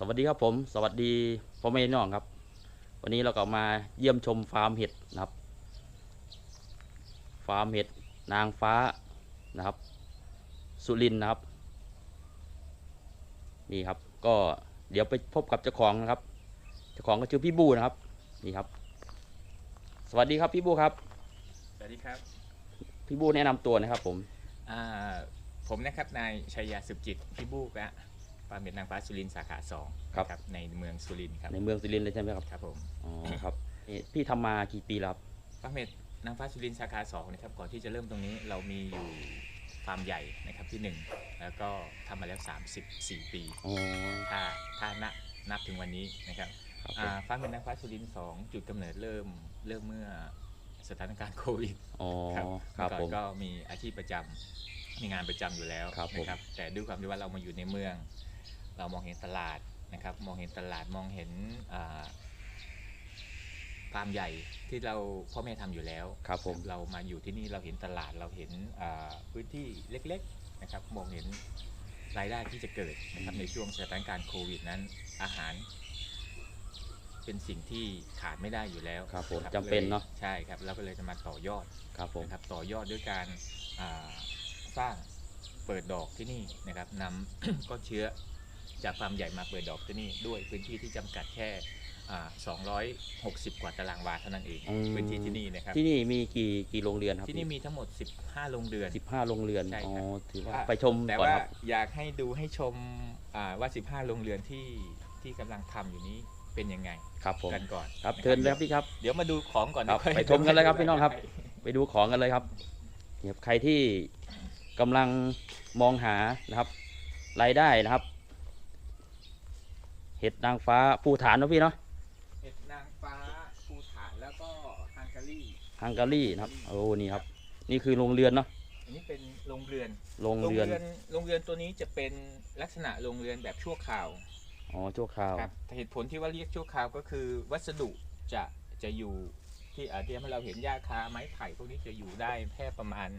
สวัสดีครับผมสวัสดีพ่อแม่พี่น้องครับ วันนี้เราก็มาเยี่ยมชมฟาร์มเห็ดนะครับ ฟาร์มเห็ดนางฟ้านะครับ สุรินทร์นะครับ นี่ครับ ก็เดี๋ยวไปพบกับเจ้าของนะครับ เจ้าของก็ชื่อพี่บูนะครับ นี่ครับ สวัสดีครับพี่บูครับ สวัสดีครับ พี่บูแนะนำตัวนะครับผม อ่าผมนะครับนายชัยยาสืบจิตพี่บูกและปาเม็ดนางฟ้าสุรินทร์สาขาสองครับนะในเมืองสุรินทร์ครับในเมืองสุรินทร์เลยใช่ไหมครับครับผมอ๋อครับนี่พี่ทำมากี่ปีแล้วครับปาเม็ดนางฟ้าสุรินทร์สาขาสองนะครับก่อนที่จะเริ่มตรงนี้เรามีอยู่ฟาร์มใหญ่นะครับที่หนึ่งแล้วก็ทำมาแล้ว 34 ปี อ๋อถ้าถ้านับนับถึงวันนี้นะครับครับผอ่ามฟาร์มเม็ดนางฟ้าสุรินทร์สองจุดกำเนิดเริ่มเริ่มเมื่อสถานการณ์โควิด อ๋อครับครับเมื่อก่อผนมก็มีอาชีพประจำมีงานประจำอยู่แล้วครับผมนะครับ แต่ด้วยความที่ว่าเรามาอยู่ในเมือง เรามองเห็นตลาดนะครับ มองเห็นตลาดมองเห็นอ่าฟาร์มใหญ่ที่เราพ่อแม่ทำอยู่แล้วครับผมเรามาอยู่ที่นี่เราเห็นตลาดเราเห็นอ่าพื้นที่เล็กๆนะครับ มองเห็นรายได้ที่จะเกิดนะครับในช่วงสถานการณ์โควิดนั้น อาหาร เป็นสิ่งที่ขาดไม่ได้อยู่แล้วครับผมนะจำเป็นเนอะใช่ครับเราก็เลยจะมาต่อยอดครับผมนะครับต่อยอดด้วยการอ่าสร้างเปิดดอกที่นี่นะครับนำก้อนเชื้อ จากฟาร์มใหญ่มาเปิดดอกที่นี่ด้วยพื้นที่ที่จำกัดแค่อ่า260 กว่าตารางวาเท่านั้นเองอืม พื้นที่ที่นี่นะครับ ที่นี่มีกี่กี่โรงเรือนครับที่นี่มีทั้งหมด 15 โรงเรือน สิบห้าโรงเรือนใช่อ๋อครับ ถือว่าว่าไปชมแต่ก่อนว่าครับ อยากให้ดูให้ชมอ่าว่า 15 โรงเรือนที่ที่กำลังทำอยู่นี้เป็นยังไงครับผมกันก่อนครับนะเชิญเลยครับพี่ครับ เดี๋ยวมาดูของก่อนครับเดี๋ยวอยไปชมกันเลยครับดูพี่น้องครับได้ไปดูของกันเลยครับเนี่ยใครที่กำลังมองหานะครับรายได้นะครับ เห็ดนางฟ้าภูฐานเนอะพี่เนาะเห็ดนางฟ้าภูฐานแล้วก็ฮังการีฮังการีนะครับโอ้นี่ครับ นี่คือโรงเรือนเนาะอันนี้เป็นโรงเรือนโรงเรือนโรงเรือนตัวนี้จะเป็นลักษณะโรงเรือนแบบชั่วคราวอ๋อชั่วคราวครับเหตุผลที่ว่าเรียกชั่วคราวก็คือวัสดุจะจะอยู่ที่อาที่ให้เราเห็นหญ้าคาไม้ไผ่พวกนี้จะอยู่ได้แค่ประมาณ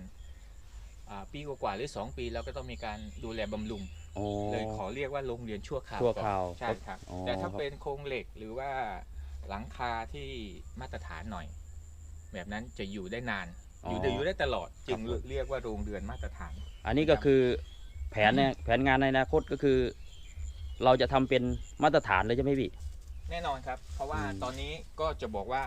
อ่าปีกว่าๆหรือ 2 ปีแล้วก็ต้องมีการดูแลบำรุง อ๋อ เลยขอเรียกว่าโรงเรือนชั่วคราวชั่วคราวก่อนใช่ครับ อ๋อแต่ถ้าครับ เป็นโครงเหล็กหรือว่าหลังคาที่มาตรฐานหน่อย แบบนั้นจะอยู่ได้นาน อยู่ได้อยู่ได้ตลอด จึงครับผมเรียกว่าโรงเรือนมาตรฐาน อันนี้ก็คือแผนเนี่ยแผนงานในอนาคตก็คือ เราจะทำเป็นมาตรฐานเลยใช่ไหมพี่ แน่นอนครับ เพราะว่าอืม ตอนนี้ก็จะบอกว่า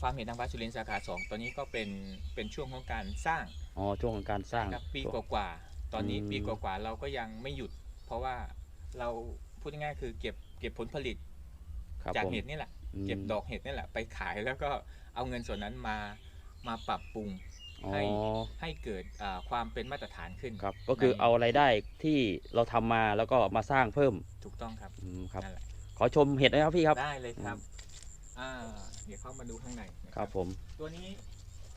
ฟาร์มเห็ดนางฟ้าสุรินทร์สาขาสองตอนนี้ก็เป็นเป็นช่วงของการสร้างอ๋อช่วงของการสร้างครับปีกว่าๆต อนนี้อืมปีกว่าๆเราก็ยังไม่หยุด เพราะว่าเราพูดง่ายๆคือเก็บเก็บผลผลิตครับจากผม เห็ดนี่แหละ อืม เก็บดอกเห็ดนี่แหละ ไปขายแล้วก็เอาเงินส่วนนั้นมามาปรับปรุง อ๋อให้ ให้เกิดอ่าความเป็นมาตรฐานขึ้น ครับก็คือในเอารายได้ที่เราทำมาแล้วก็มาสร้างเพิ่มถูกต้องครับอืมครับ นั่นแหละขอชมเห็ดนะครับพี่ครับ ได้เลยครับอ่าเดี๋ยวเข้ามาดูข้างในนะครับผม ตัวนี้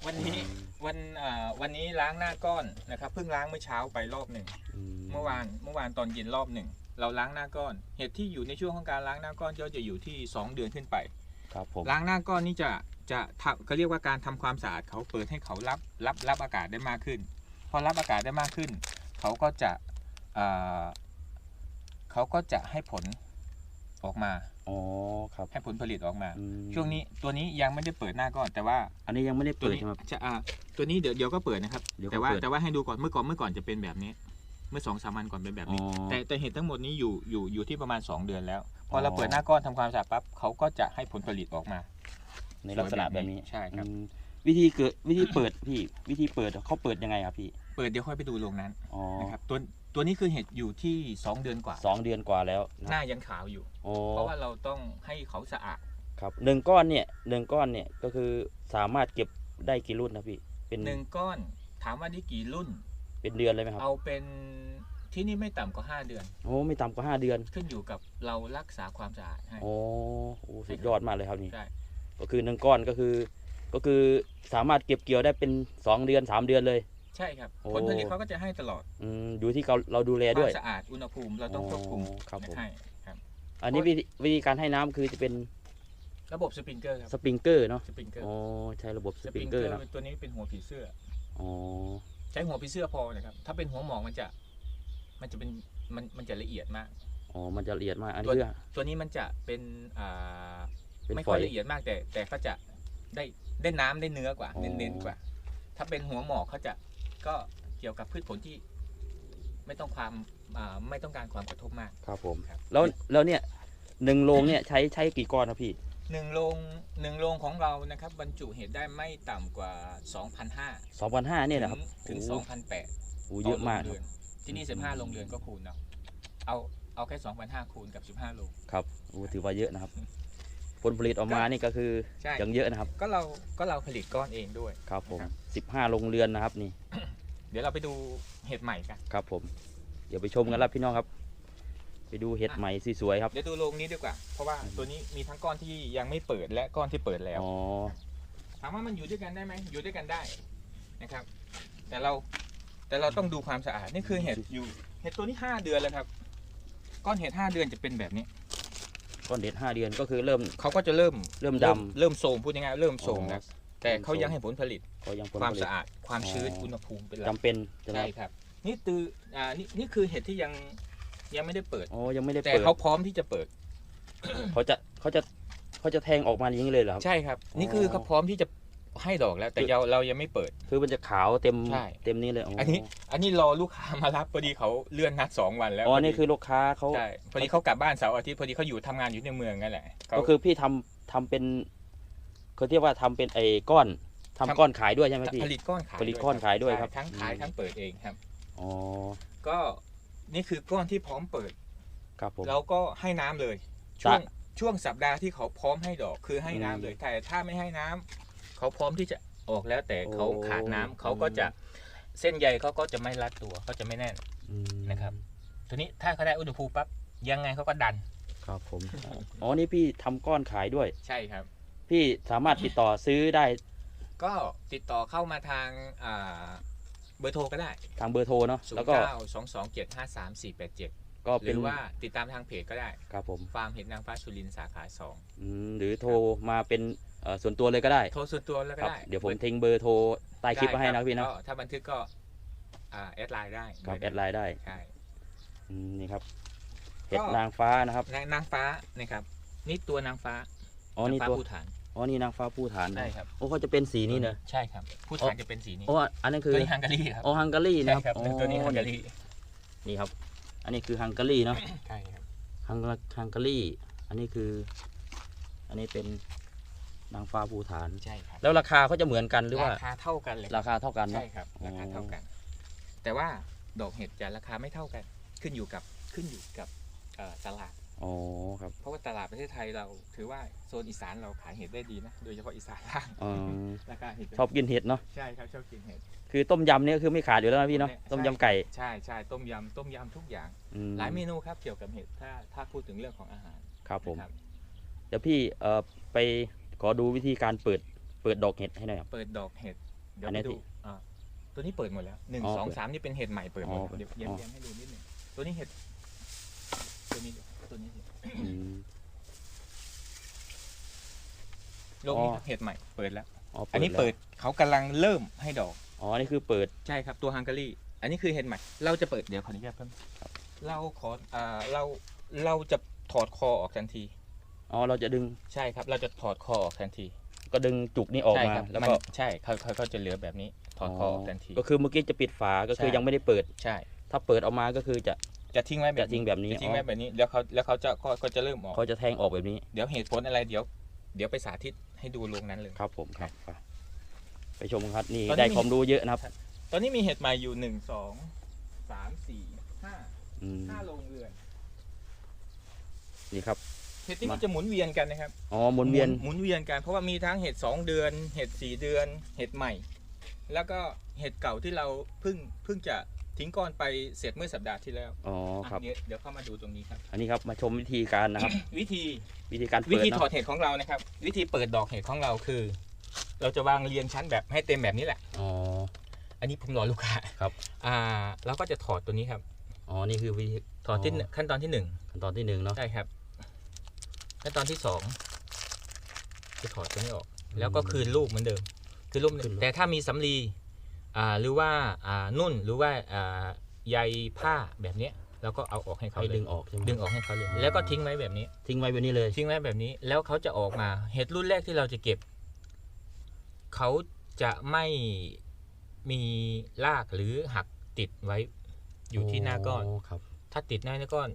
วันนี้วันอ่าวันนี้ล้างหน้าก้อนนะครับเพิ่งล้างเมื่อเช้าไปรอบหนึ่งอืมเมื่อวานเมื่อวานตอนเย็นรอบหนึ่งเราล้างหน้าก้อนเห็ดที่อยู่ในช่วงของการล้างหน้าก้อนก็จะอยู่ที่ 2 เดือนขึ้นไป ครับผมล้างหน้าก้อนนี่จะจะทำเขาเรียกว่าการทำความสะอาดเขาเปิดให้เขารับรับรับอากาศได้มากขึ้น พอรับอากาศได้มากขึ้น เขาก็จะเอ่อเขาก็จะให้ผล ออกมาอ๋อครับ ให้ผลผลิตออกมา อืมช่วงนี้ตัวนี้ยังไม่ได้เปิดหน้าก้อนแต่ว่าอันนี้ยังไม่ได้ตัวเปิดนี้ใช่ไหมครับ จะอ่าตัวนี้เดี๋ยวเดี๋ยวก็เปิดนะครับ เดี๋ยวก็แต่ว่าเปิดแต่ว่าให้ดูก่อนเมื่อก่อนเมื่อก่อนจะเป็นแบบนี้ เมื่อสองสามวันก่อนเป็นแบบอ๋อนี้แต่แต่เห็ดทั้งหมดนี้อยู่อยู่อยู่ที่ประมาณ 2 เดือนแล้วพออ เราเปิดหน้าก้อนทำความสะอาดปั๊บเขาก็จะให้ผลผลิตออกมาในลักษณะแบบนี้ใช่ครับ อืมวิธีเกิดวิธีเปิดพี่ วิธีเปิดเขาเปิดยังไงครับพี่ เปิดเดี๋ยวค่อยไปดูโรงนั้นอ๋อนะครับตัวตัวนี้คือเห็ดอยู่ที่ 2 เดือนกว่า สองเดือนกว่าแล้วหนะน้ายังขาวอยู่อ๋อเพราะว่าเราต้องให้เขาสะอาดครับหนึ่งก้อนเนี่ยหนึ่งก้อนเนี่ยก็คือสามารถเก็บได้กี่รุ่นนะพี่เป็นหนึ่งก้อนถามว่าได้กี่รุ่น เป็นเดือนเลยไหมครับเอาเป็นที่นี่ไม่ต่ำกว่า5เดือน โอ้ไม่ต่ำกว่าห้าเดือนขึ้นอยู่กับเรารักษาความสะอาดให้ โอ้โหสุดยอดมากเลยครับนี่ใช่ ก็คือหนึ่งก้อนก็คือ ก็คือสามารถเก็บเกี่ยวได้เป็นสองเดือนสามเดือนเลย ใช่ครับโอ้ ผลผลิตเขาก็จะให้ตลอดอืมอยู่ที่เราเราดูแลควาด้วยมสะอาดอุณหภูมิเราต้องควบคุมอ๋อครับผม ให้ครับ อันนี้วิธีวิธีการให้น้ำคือจะเป็นระบบสปริงเกอร์ครับสปริงเกอร์เนาะสปริงเกอร์อ๋อใช้ระบบสสปปริริงงเกเกออร์ร์เนาะตัวนี้เป็นหัวผีเสื้อ อ๋อใช้หัวผีเสื้อพอนะครับ ถ้าเป็นหัวหมองมันจะ มันจะเป็นมันมันจะละเอียดมาก อ๋อมันจะละเอียดมากอันนี้ตัวคือตัวนี้มันจะเป็นอ่าเป็นไม่ฝค่ออยย ละเอียดมากแต่แต่ก็จะได้ได้น้ำได้เนื้อกว่า อ๋อ เน้นๆกว่า ถ้าเป็นหัวหมอกเขาจะ ก็เกี่ยวกับพืชผลที่ไม่ต้องความอ่าไม่ต้องการความกระทบมากครับผมครับ แล้วแล้วเนี่ยหนึ่งโรงเนี่ยใช้ใช้กี่ก้อนครับพี่หนึ่งโรงหนึ่งโรงของเรานะครับบรรจุเห็ดได้ไม่ต่ำกว่า 2,500สองพันห้าเนี่ยนะครับถึง โอ้2,800โหเยอะมากครับที่นี่ 15โรงเรือนก็คูณเอาเอาเอาแค่ 2,500คูณกับ 15โรง ครับโอ้ถือว่าเยอะนะครับ ผลผลิตออกมานี่ก็คือใช่ ยังเยอะนะครับก็เราก็เราผลิตก้อนเองด้วย ครับผม ครับสิบห้าโรงเรือนนะครับนี่เดี๋ยวเราไปดูเห็ดใหม่กัน ครับผม เดี๋ยวไปชมกันแล้วพี่น้องครับ ไปดูเห็ดใหม่สวยๆครับเดี๋ยวดูโรงนี้ดีกว่า เพราะว่าตัวนี้มีทั้งก้อนที่ยังไม่เปิดและก้อนที่เปิดแล้ว อ๋อถามว่ามันอยู่ด้วยกันได้ไหมอยู่ด้วยกันได้นะครับ แต่เราแต่เราต้องดูความสะอาดนี่คือเห็ดอยู่เห็ดตัวนี้5เดือนแล้วครับ ก้อนเห็ด5เดือนจะเป็นแบบนี้ ก้อนเด็ดห้าเดือนก็คือเริ่ม เขาก็จะเริ่มเริ่มดำเริ่มโทรมพูดง่ายๆเริ่มโทรมอ๋อแล้วแต่เขายังให้ผลผลิตก็ยังผลความผลิตสะอาดความชื้นอ๋ออุอุณหภูมิเป็นหลัจำกเป็นใช่ไหมใช่ครับ นี่ตืออ่านี่นี่คือเห็ดที่ยังยังไม่ได้เปิดอ๋อยังไม่ได้แต่เปิดเขาพร้อมที่จะเปิดเขาจะเขาจะเขาจะแทงออกมาอย่างนี้เลยเหรอครับใช่ครับ นี่อ๋อคือเขาพร้อมที่จะ ให้ดอกแล้ว แต่คือเราเรายังไม่เปิด คือมันจะขาวเต็มใช่เต็มนี้เลยอันนี้ อันนี้รอลูกค้ามารับพอดีเขาเลื่อนนัดสองวันแล้วอ๋อพดีนี่คือลูกค้าเขาใช่พอดีเขากลับบ้านเสาร์อาทิตย์พอดีเขาอยู่ทำงานอยู่ในเมืองนั่นแหละเขาก็คือพี่ทำทำเป็นเขาเรียกว่าทำเป็นไอ้ก้อนทำก้อนขายด้วยใช่ไหมพี่ผลิตก้อนขายผลิตก้อนขายด้วยครับใช่ทั้งขายอืมทั้งเปิดเองครับอ๋อก็นี่คือก้อนที่พร้อมเปิด ครับผมเราก็ให้น้ำเลยช่วงช่วงสัปดาห์ที่เขาพร้อมให้ดอกคือให้น้ำเลยแต่ถ้าไม่ให้น้ำ เขาพร้อมที่จะออกแล้วแต่เขาขาดน้ำเขาก็จะเส้นใยเขาก็จะไม่รัดตัวเขาจะไม่แน่น อืมนะครับ ทีนี้ถ้าเขาได้อุณหภูมิปั๊บยังไงเขาก็ดันครับผมอ๋อนี่พี่ทำก้อนขายด้วย ใช่ครับ พี่สามารถติดต่อซื้อได้ก็ติดต่อเข้ามาทางอ่าเบอร์โทรก็ได้ทางเบอร์โทรเนาะ0 แล้วก็9 2 2 7 5 3 4 8 7 ก็หเป็รืนอว่าติดตามทางเพจก็ได้ ครับผมฟาร์มเห็ดนางฟ้าสุรินทร์สาขา 2 อืมหรือโทรมาเป็นเอ่อส่วนตัวเลยก็ได้โทรส่วนตัวแล้วคก็รับได้เดี๋ยวผมทิ้งเบอร์โทรใต้คลิปมาให้นะพี่นะก็ถ้าบันทึกก็อ่าแอดไลน์ได้ครับแอดไลน์ได้ใช่ อืมนี่ครับเห็ดก็ นางฟ้านะครับนางนางฟ้านะครับ นี่ตัวนางฟ้าอ๋อนี่างฟ้าตัวผู้ฐานอ๋อนี่นางฟ้าผู้ฐานใช่ครับโอ้เขาจะเป็นสีนี้เนอะใช่ครับผู้ฐานจะเป็นสีนี้โอ้อันนั้นคือตัวนี้ฮังการีครับโอ้ฮังการีใช่นะครับครับอ๋อตัวนี้ฮังการีนี่ครับ อันนี้คือฮังการีเนาะ ใช่ครับฮังกาฮังการี อันนี้คือ อันนี้เป็น นางฟ้าภูฐาน ใช่ครับแล้วราคาเขาจะเหมือนกันหรือว่าราคาเท่ากันเลยราคาเท่ากันใช่เนาะครับอ๋อราคาเท่ากัน แต่ว่าดอกเห็ดจะราคาไม่เท่ากัน ขึ้นอยู่กับขึ้นอยู่กับเอ่อตลาด อ๋อครับเพราะว่าตลาดประเทศไทยเราถือว่าโซนอีสานเราขายเห็ดได้ดีนะ โดยเฉพาะอีสานล่างอ๋อราคาเห็ดชอบกินเห็ดเนาะ ใช่ครับชอบกินเห็ด คือต้มยำเนี่ยคือไม่ขาดอยู่แล้วนะพี่เนาะใช่ต้มยำไก่ใช่ใช่ต้มยำต้มยำทุกอย่าง อืมหลายเมนูครับเกี่ยวกับเห็ดถ้าถ้าพูดถึงเรื่องของอาหารครับผม นะเดี๋ยวพี่เอ่อไป ขอดูวิธีการเปิดเปิดดอกเห็ดให้หน่อยครับ เปิดดอกเห็ด เดี๋ยวอันไปนี้ดูที่อ่าตัวนี้เปิดหมดแล้วหนึ่งอ๋อสองเปิดสามนี่เป็นเห็ดใหม่เปิดหมดอ๋อแล้วเดี๋ยวเดี๋ยวอ๋อเดี๋ยวให้ดูนิดหนึ่งตัวนี้เห็ด ตัวนี้ตัวนี้อืมโลกนี้อ๋อครับเห็ดใหม่เปิดแล้วอ๋ออันนี้แล้วเปิดเขากำลังเริ่มให้ดอก อ๋ออันนี้คือเปิด ใช่ครับ ตัวฮังการีอันนี้คือเห็ดใหม่ เราจะเปิดเดี๋ยวขออนุญาตเพิ่มครับเราขออ่าเราเราจะถอดคอออกทันที อ๋อเราจะดึงใช่ครับ เราจะถอดคอออกทันทีก็ดึงจุกนี้ออกใช่มาครับแล้วมันก็ใช่เขาเขาเขาจะเหลือแบบนี้ถอดคอออกทันที ก็คือเมื่อกี้จะปิดฝาก็คือใช่ ยังไม่ได้เปิด ใช่ ถ้าเปิดออกมาก็คือจะ จะทิ้งไว้แบบจะทิ้งแบบนี้จะทิ้งอ๋อไว้แบบนี้ แล้วเขาแล้วเขาจะก็ก็จะเริ่มออก เขาจะแทงออกแบบนี้เดี๋ยวเหตุผลอะไรเดี๋ยว เดี๋ยวไปสาธิตให้ดูลงนั้นเลย ครับผมครับไปไปชมกันครับนี่ตอนนี้ได้มี ความรู้เยอะนะครับตอนนี้มีเห็ดใหม่อยู่หนึ่งสองสามสี่ห้าอืมห้าโรงเรือนนี่ครับ เห็ดที่มานี่จะหมุนเวียนกันนะครับอ๋อหมุนเวียนหมุนเวียนกันเพราะว่ามีทั้งเห็ดสองเดือน เห็ดสี่เดือน เห็ดใหม่ แล้วก็เห็ดเก่าที่เราเพิ่งเพิ่งจะทิ้งก้อนไปเสร็จเมื่อสัปดาห์ที่แล้วอ๋อครับอะเดี๋ยวเดี๋ยวเข้ามาดูตรงนี้ครับ อันนี้ครับมาชมวิธีการนะครับ วิธีวิธีการวิเปิดธีเนถอดอะเห็ดของเรานะครับ วิธีเปิดดอกเห็ดของเราคือ เราจะวางเรียงชั้นแบบให้เต็มแบบนี้แหละอ๋ออันนี้ผมรอลูกค้าครับ อ่าเราก็จะถอดตัวนี้ครับอ๋อนี่คือวิธีถอดที่อ๋อหนึ่งขั้นตอนที่หนึ่งขั้นตอนที่หนึ่งเนาะใช่ครับ ขั้นตอนที่สองจะถอดตัวนี้ออก แล้วก็คืนลูกเหมือนเดิม คืนลูกเหมือนเดิมแต่ถ้ามีสำลีอ่าหรือว่าอ่านุ่นหรือว่าอ่าใยผ้าแบบเนี้ยแล้วก็เอาออกให้เขาให้เลยดึงออกใช่ไหมดึงออกให้เขาเลย แล้วก็ทิ้งไว้แบบนี้ ทิ้งไว้แบบนี้เลย ทิ้งไว้แบบนี้ แล้วเขาจะออกมา เห็ดรุ่นแรกที่เราจะเก็บ เขาจะไม่มีรากหรือหักติดไว้อยู่ที่หน้าก้อน ครับ ถ้าติดหน้าก้อน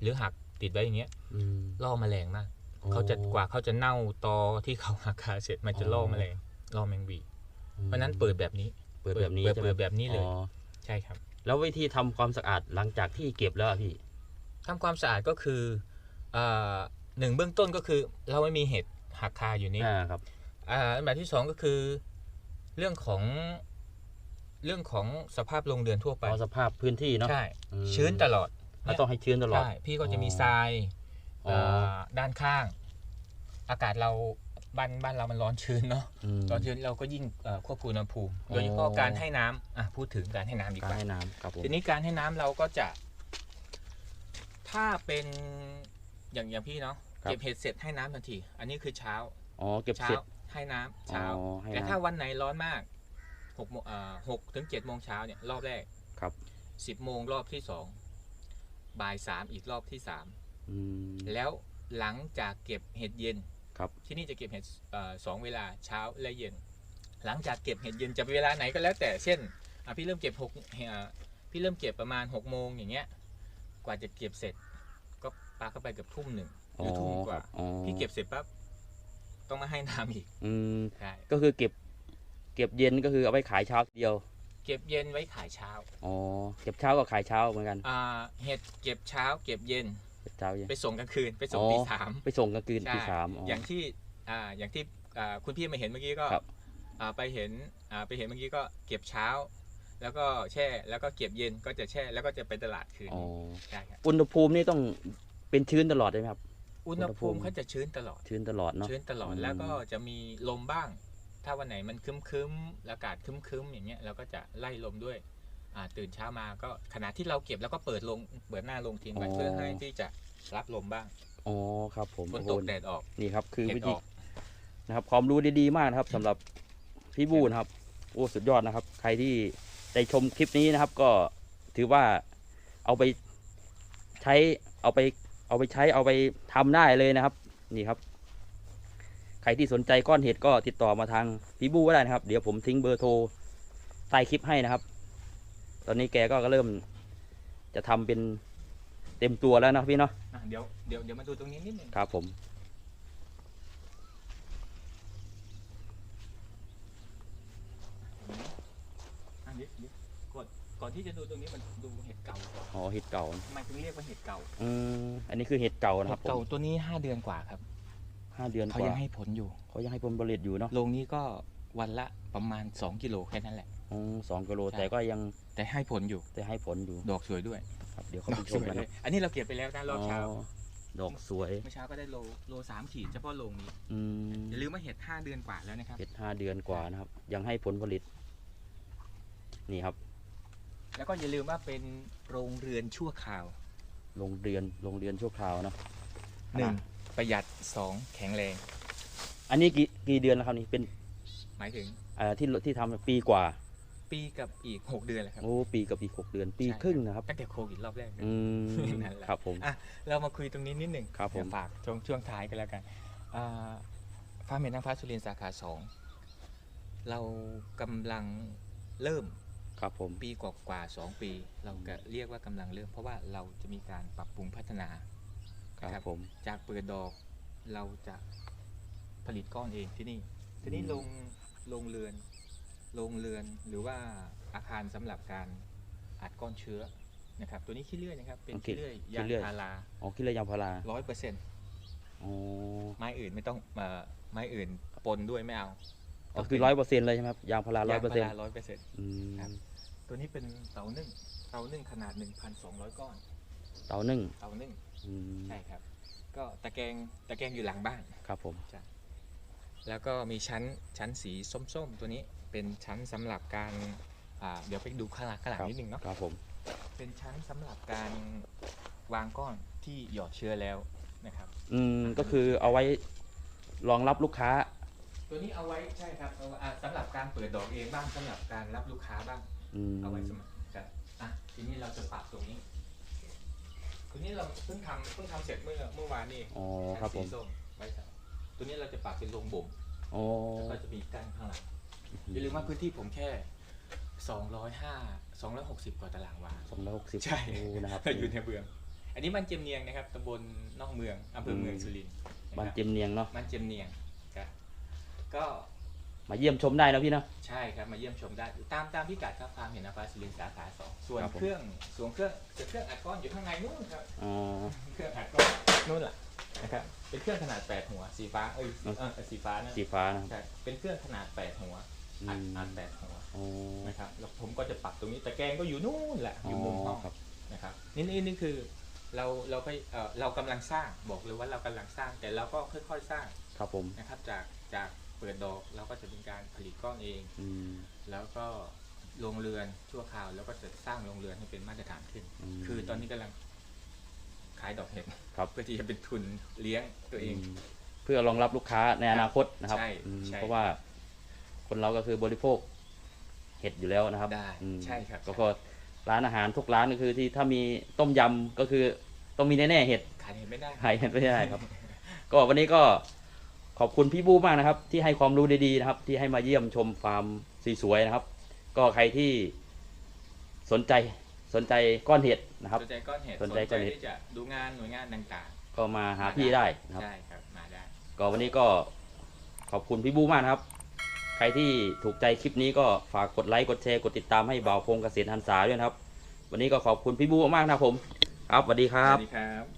หรือหัก ติดไว้อย่างเงี้ยอืมล่อแมลงมากเขาจะกว่าเขาจะเน่าตอที่เขาหักขาเสร็จมันจะล่อแมลงล่อแมงวีเพราะฉะนั้นเปิดแบบนี้ เปิดแบบนี้เปิดใช่ไหมเปิดแบบนี้เลยอ๋อใช่ครับ แล้ววิธีทำความสะอาดหลังจากที่เก็บแล้วอะพี่ทำความสะอาดก็คืออ่าหนึ่งเบื้องต้นก็คือ เราไม่มีเห็ดหักคาอยู่นี่อ่าครับอ่าอันดับที่สองก็คือ เรื่องของเรื่องของสภาพโรงเรือนทั่วไปเอาสภาพพื้นที่เนาะใช่อืมชื้นตลอด เราต้องให้ชื้นตลอด ใช่พี่ก็จะมีอ๋อทรายอ๋อาด้านข้าง อากาศเราบ้านบ้านเรามันร้อนชื้นเนาะมร้อนชื้นเราก็ยิ่งเอ่อควบคุมอุณหภูมิอ๋อโดยเฉพาะการให้น้ำอะพูดถึงการให้น้ำดีการกว่า ให้น้ำครับผม ทีนี้การให้น้ำเราก็จะ ถ้าเป็นอย่างอย่างพี่เนาะเก็บเห็ดเสร็จให้น้ำทันที อันนี้คือเช้าอ๋อเก็บเช้าเสร็จ ให้น้ำเช้า อ๋อให้แต่น้ำถ้าวันไหนร้อนมากหกโมงอ่าหกถึงเจ็ดโมงเช้าเนี่ยรอบแรกครับ สิบโมงรอบที่สอง บ่ายสามอีกรอบที่สามอืมแล้วหลังจากเก็บเห็ดเย็น ครับที่นี่จะเก็บเห็ดเอ่อสองเวลาเช้าและเย็น หลังจากเก็บเห็ดเย็นจะเป็นเวลาไหนก็แล้วแต่เช่นอะพี่เริ่มเก็บหกอ่าพี่เริ่มเก็บประมาณหกโมงอย่างเงี้ย กว่าจะเก็บเสร็จ ก็ปาเข้าไปเกือบทุ่มหนึ่งหอ๋อรือทุ่มกครัว่าบอ๋อพี่เก็บเสร็จปั๊บต้องมาให้น้ำอีกอืมใช่ก็คือเก็บ เก็บเย็นก็คือเอาไปขายเช้าเดียว เก็บเย็นไว้ขายเช้าอ๋อเก็บเช้าก็ขายเช้าเหมือนกันอ่าเห็ดเก็บเช้า เก็บเย็นเก็บเช้าเย็นไปส่งกลางคืนไปส่งอ๋อตีสามไปส่งกลางคืนใช่ตีสามอ๋ออย่างที่อ่าอย่างที่อ่าคุณพี่มาเห็นเมื่อกี้ก็ครับอ่าไปเห็นอ่าไปเห็นเมื่อกี้ก็เก็บเช้า แล้วก็แช่แล้วก็เก็บเย็นก็จะแช่แล้วก็จะไปตลาดคืนอ๋อใช่ครับอุณหภูมินี่ต้องเป็นชื้นตลอดใช่ไหมครับอุณหภูมิอุณหภูมิเขาจะชื้นตลอดชื้นตลอดเนาะชื้นตลอดอืมแล้วก็จะมีลมบ้าง ถ้าวันไหนมันครึ้มๆอากาศครึ้มๆอย่างเงี้ยเราก็จะไล่ลมด้วยอ่าตื่นเช้ามาก็ขณะที่เราเก็บแล้วก็เปิดลงเปิดหน้าลงทิ้งไว้เพื่อให้ที่จะรับลมบ้างอ๋อครับผมฝนตโอ้กโหแดดออกนี่ครับคือเห็วิดอธีอกนะครับความรู้ดีๆมากนะครับสำหรับพี่บูนะครับโอ้สุดยอดนะครับ ใครที่ได้ชมคลิปนี้นะครับ ก็ถือว่าเอาไปใช้เอาไปเอาไปใช้เอาไปทำได้เลยนะครับ นี่ครับ ใครที่สนใจก้อนเห็ดก็ติดต่อมาทางพี่บูก็ได้นะครับ เดี๋ยวผมทิ้งเบอร์โทรใต้คลิปให้นะครับ ตอนนี้แกก็เริ่มจะทำเป็นเต็มตัวแล้วนะครับพี่เนาะอะเดี๋ยวเดี๋ยวเดี๋ยวมาดูตรงนี้นิดหนึงครับผมอันนี้เดี๋ยวก่อนก่อนที่จะดูตรงนี้มันดูเห็ดเก่าก่อนอ๋อเห็ดเก่าทำไมถึงเรียกว่าเห็ดเก่าอืมอันนี้คือเห็ดเก่านะคเห็รับดเก่าตัวนี้5เดือนกว่าครับ ห้าเดือนเขากว่ายังให้ผลอยู่เขายังให้ผลผลิตอยู่เนาะโรงนี้ก็วันละประมาณ 2 กิโลแค่นั้นแหละอืมสองกิโลใช่ แต่ก็ยังแต่ให้ผลอยู่แต่ให้ผลอยู่ดอกสวยด้วยครับเดี๋ยวเขาดไปอกชสมวยกันเลนะยอันนี้เราเก็บไปแล้วนะรอบเช้าดอกสวยเมื่อเช้าก็ได้โลโลสามขีดเฉพาะโรงนี้อืมอย่าลืมว่าเห็ด5เดือนกว่าแล้วนะครับเห็ดห้าเดือนกว่านะครับ ยังให้ผลผลิต นี่ครับแล้วก็อย่าลืมว่าเป็นโรงเรือนชั่วคราวโรงเรือนโรงเรือนชั่วคราวเนาะหนึ่ง ประหยัดสองแข็งแรง อันนี้กี่กี่เดือนแล้วครับนี่เป็นหมายถึงอ่าที่ที่ทำปีกว่าปีกับอีก 6 เดือนแหละครับ โอ้ปีกับอีกหกเดือน ปีใช่ ครึ่งนะครับตั้งแต่โควิดรอบแรกเลย อืมนั่นแหละ ครับผม อะเรามาคุยตรงนี้นิดหนึ่งครับผม เดี๋ยวฝากช่วงช่วงท้ายกันแล้วกันอ่าฟ้าเมนนางฟ้าสุรินทร์สาขาสองเรากำลังเริ่มครับผม ปีกว่าๆสองปี เราก็เรียกว่ากำลังเริ่ม เพราะว่าเราจะมีการปรับปรุงพัฒนา ครับครับผม จากเปิดดอกเราจะผลิตก้อนเองที่นี่ทีนี้อืมลงลงเรือนลงเรือนหรือว่าอาคารสำหรับการอัดก้อนเชื้อนะครับ ตัวนี้ขี้เลื่อยนะครับ เป็นขี้เลื่อยยางพาราอ๋อคิดเลยยางพาราร้อยเปอร์เซ็นต์อ๋อไม้อื่นไม่ต้องเอ่อไม้อื่นปนด้วยไม่เอาอ๋อคือร้อยเปอร์เซ็นต์เลยใช่ไหมครับยางพาราร้อยเปอร์เซ็นต์ร้อยเปอร์เซ็นต์อืมครับตัวนี้เป็นเตานึ่งเตานึ่งขนาด1,200ก้อน เตานึ่งเตานึ่ง อืมใช่ครับ ก็ตะแกรงตะแกรงอยู่หลังบ้าน ครับผมแล้วก็มีชั้นชั้นสีส้มๆ ตัวนี้เป็นชั้นสำหรับการอ่าเดี๋ยวไปดูข้างหลังข้างหลังนิดนึงเนาะครับผม เป็นชั้นสำหรับการวางก้อนที่หยอดเชื้อแล้วนะครับ อืมก็คือเอาไว้รองรับลูกค้า ตัวนี้เอาไว้ใช่ครับเอาไว้อ่าสำหรับการเปิดดอกเองบ้างสำหรับการรับลูกค้าบ้าง อืมเอาไว้สำหรับกันอะทีนี้เราจะปรับตรงนี้ ตัวนี้เราเพิ่งทำเพิ่งทำเสร็จเมื่อเมื่อวานนี้อ๋อครับผมสีส้มไว้ใส่ตัวนี้เราจะปรับเป็นโรงบ่มอ๋อแล้วก็จะมีกั้นข้างหลังอย่าลืมว่าพื้นที่ผมแค่205 260กว่าตารางวาสองร้อยหกสิบใช่โอ้นะครับอยู่ในเมือง อันนี้มันเจียมเนียงนะครับตำบลนอกเมืองอำเภอเมืองอืมสุรินทร์ะบ้านครับเจียมเนียงเนาะมันเจียมเนียงครับก็ มาเยี่ยมชมได้นะพี่เนาะ ใช่ครับ มาเยี่ยมชมได้ ตามตามพิกัดครับฟาร์มเห็นนะฟ้าสุรินทร์สาขาสองส่วนครับผม เครื่องส่วนเครื่องส่วนเครื่องอัดก้อนอยู่ข้างในนู่นครับ อ๋อ เครื่องอัดก้อนนู่นแหละนะครับ เป็นเครื่องขนาด8หัวสีฟ้า เอ้ยอืมเออสีฟ้านะสีฟ้านะครับ ใช่ เป็นเครื่องขนาด8หัว อัดอืม อัดแปดหัวอ๋อนะครับ แล้วผมก็จะปรับตรงนี้แต่แกงก็อยู่นู่นแหละอ๋ออยู่มุมห้อง ครับ นะครับนี่นี่นี่คือเราเราไปเอ่อเรากำลังสร้างบอกเลยว่าเรากำลังสร้างแต่เราก็ค่อยๆสร้างครับผม นะครับจากจาก เปิดดอกเราก็จะเป็นการผลิตก้อนเองอืมแล้วก็โรงเรือนชั่วคราวแล้วก็จะสร้างโรงเรือนให้เป็นมาตรฐานขึ้นมคือตอนนี้กำลังขายดอกเห็ดครับเพื่อที่จะเป็นทุนเลี้ยงตัวเองมเพื่อรองรับลูกค้าในอนาคตนะครับใช่อืมใช่เพราะว่าคนเราก็คือบริโภคเห็ดอยู่แล้วนะครับได้อืมใช่ครับก็ก็ร้านอาหารทุกร้านก็คือที่ถ้ามีต้มยำก็คือต้องมีแน่ๆเห็ดขายเห็ดไม่ได้ขายเห็ดไม่ได้ครับ ก็วันนี้ก็ ขอบคุณพี่บูมากนะครับ ที่ให้ความรู้ดีๆนะครับ ที่ให้มาเยี่ยมชมฟาร์มสวยๆนะครับ ก็ใครที่สนใจสนใจก้อนเห็ดนะครับ สนใจก้อนเห็ดสนใจก้อนเห็ด ที่จะดูงานหน่วยงานต่างก็มาหาพี่ได้นะๆครับได้ครับมาได้ ก็วันนี้ก็ขอบคุณพี่บูมากนะครับ ใครที่ถูกใจคลิปนี้ก็ฝากกดไลค์กดแชร์กดติดตามให้บ่าวพงเกษตรหันษาด้วยนะครับ วันนี้ก็ขอบคุณพี่บูมากนะครับผม ครับสวัสดีคสรับ วัสดีครับ